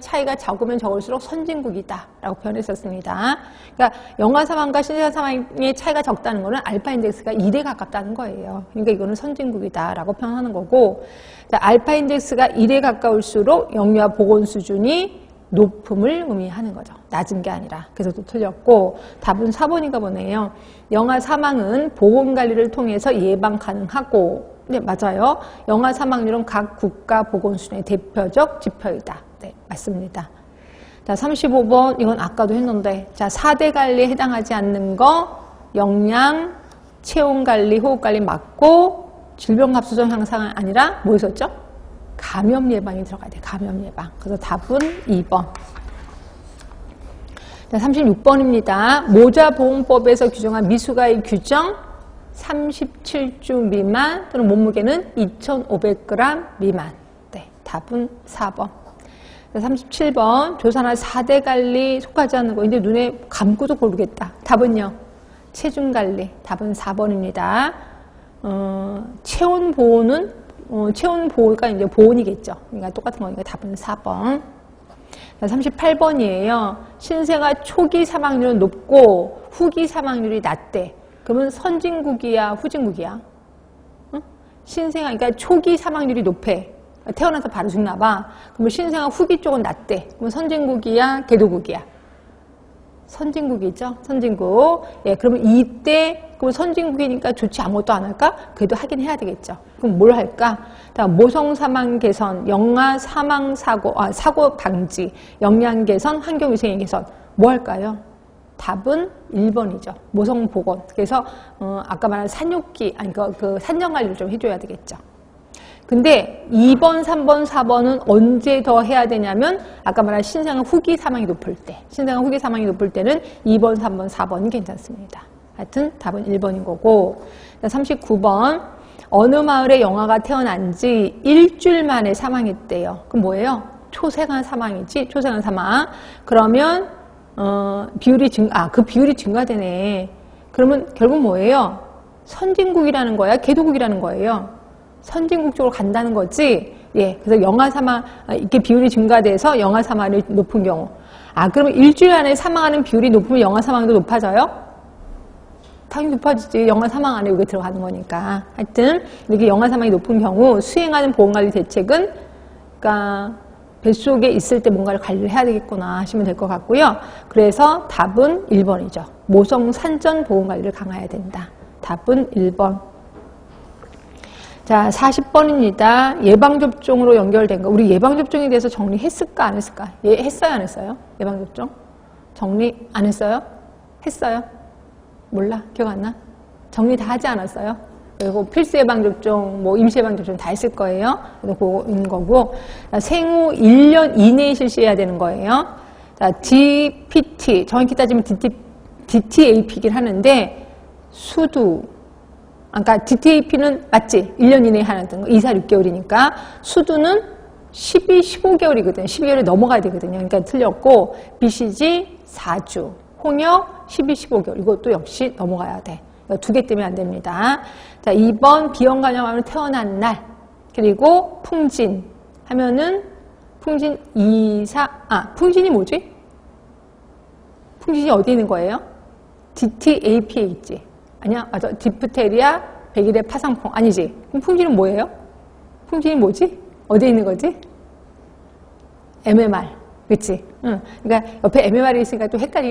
차이가 적으면 적을수록 선진국이다라고 표현했었습니다. 그러니까 영아 사망과 신생 사망의 차이가 적다는 것은 알파 인덱스가 1에 가깝다는 거예요. 그러니까 이거는 선진국이다라고 표현하는 거고 자, 알파 인덱스가 1에 가까울수록 영유아 보건 수준이 높음을 의미하는 거죠. 낮은 게 아니라. 그래서 또 틀렸고 답은 4번인가 보네요. 영아 사망은 보건관리를 통해서 예방 가능하고 네, 맞아요. 영아 사망률은 각 국가 보건 수준의 대표적 지표이다. 네, 맞습니다. 자, 35번 이건 아까도 했는데 자, 4대 관리에 해당하지 않는 거 영양, 체온 관리, 호흡 관리 맞고 질병 갑수성 향상은 아니라 뭐 있었죠? 감염 예방이 들어가야 돼. 감염 예방. 그래서 답은 2번. 자, 36번입니다. 모자 보험법에서 규정한 미수가의 규정 37주 미만 또는 몸무게는 2,500g 미만. 네, 답은 4번. 37번 조산화 4대 관리 속하지 않는 거. 근데 눈에 감고도 고르겠다. 답은요. 체중 관리. 답은 4번입니다. 어, 체온 보호는 어, 체온 보호가 이제 보온이겠죠. 그러니까 똑같은 거니까 답은 4번. 38번이에요. 신생아 초기 사망률은 높고 후기 사망률이 낮대. 그러면 선진국이야, 후진국이야? 응? 신생아, 그러니까 초기 사망률이 높해. 태어나서 바로 죽나 봐. 그러면 신생아 후기 쪽은 낮대. 그러면 선진국이야, 개도국이야? 선진국이죠. 선진국. 예, 그러면 이때 그럼 선진국이니까 좋지 아무것도 안 할까? 그래도 하긴 해야 되겠죠. 그럼 뭘 할까? 자, 모성 사망 개선, 영아 사망 사고, 아, 사고 방지, 영양 개선, 환경 위생 개선. 뭐 할까요? 답은 1번이죠. 모성 보건. 그래서 어, 아까 말한 산육기, 아니 그, 그 산정 관리를 좀 해줘야 되겠죠. 근데 2번, 3번, 4번은 언제 더 해야 되냐면 아까 말한 신생아 후기 사망이 높을 때 신생아 후기 사망이 높을 때는 2번, 3번, 4번이 괜찮습니다. 하여튼 답은 1번인 거고 39번 어느 마을에 영아가 태어난 지 일주일 만에 사망했대요. 그럼 뭐예요? 초생아 사망이지 초생아 사망. 그러면 어, 비율이 증, 아, 그 비율이 증가되네. 그러면 결국 뭐예요? 선진국이라는 거야? 개도국이라는 거예요? 선진국 쪽으로 간다는 거지. 예. 그래서 영아 사망, 아, 이렇게 비율이 증가돼서 영아 사망이 높은 경우. 아, 그러면 일주일 안에 사망하는 비율이 높으면 영아 사망도 높아져요? 당연히 높아지지. 영아 사망 안에 여기 들어가는 거니까. 하여튼, 이렇게 영아 사망이 높은 경우 수행하는 보건관리 대책은, 그러니까, 뱃속에 있을 때 뭔가를 관리를 해야 되겠구나 하시면 될 것 같고요. 그래서 답은 1번이죠. 모성 산전 보건관리를 강화해야 된다. 답은 1번. 자, 40번입니다. 예방접종으로 연결된 거. 우리 예방접종에 대해서 정리했을까, 안 했을까? 예, 했어요, 안 했어요? 예방접종? 정리 안 했어요? 했어요? 몰라? 기억 안 나? 정리 다 하지 않았어요? 그리고 필수 예방접종, 뭐 임시 예방접종 다 했을 거예요. 그래서 그거 있는 거고. 자, 생후 1년 이내에 실시해야 되는 거예요. 자, DPT, 정확히 따지면 DT, DTAP이긴 하는데, 수두, 아까 DTAP는 맞지? 1년 이내에 하는 거. 2, 4, 6개월이니까. 수두는 12, 15개월이거든요. 12개월이 넘어가야 되거든요. 그러니까 틀렸고, BCG 4주, 홍역 12, 15개월. 이것도 역시 넘어가야 돼. 두 개 때문에 안 됩니다. 자, 2번 비형 간염하면 태어난 날. 그리고 풍진 하면은 풍진 2, 4, 아, 풍진이 뭐지? 풍진이 어디 있는 거예요? DTAP에 있지. 아니야, 맞아. 디프테리아, 백일의 파상풍. 아니지. 그럼 풍진은 뭐예요? 풍진이 뭐지? 어디에 있는 거지? MMR. 그치? 응. 그러니까 옆에 MMR이 있으니까 또 헷갈리긴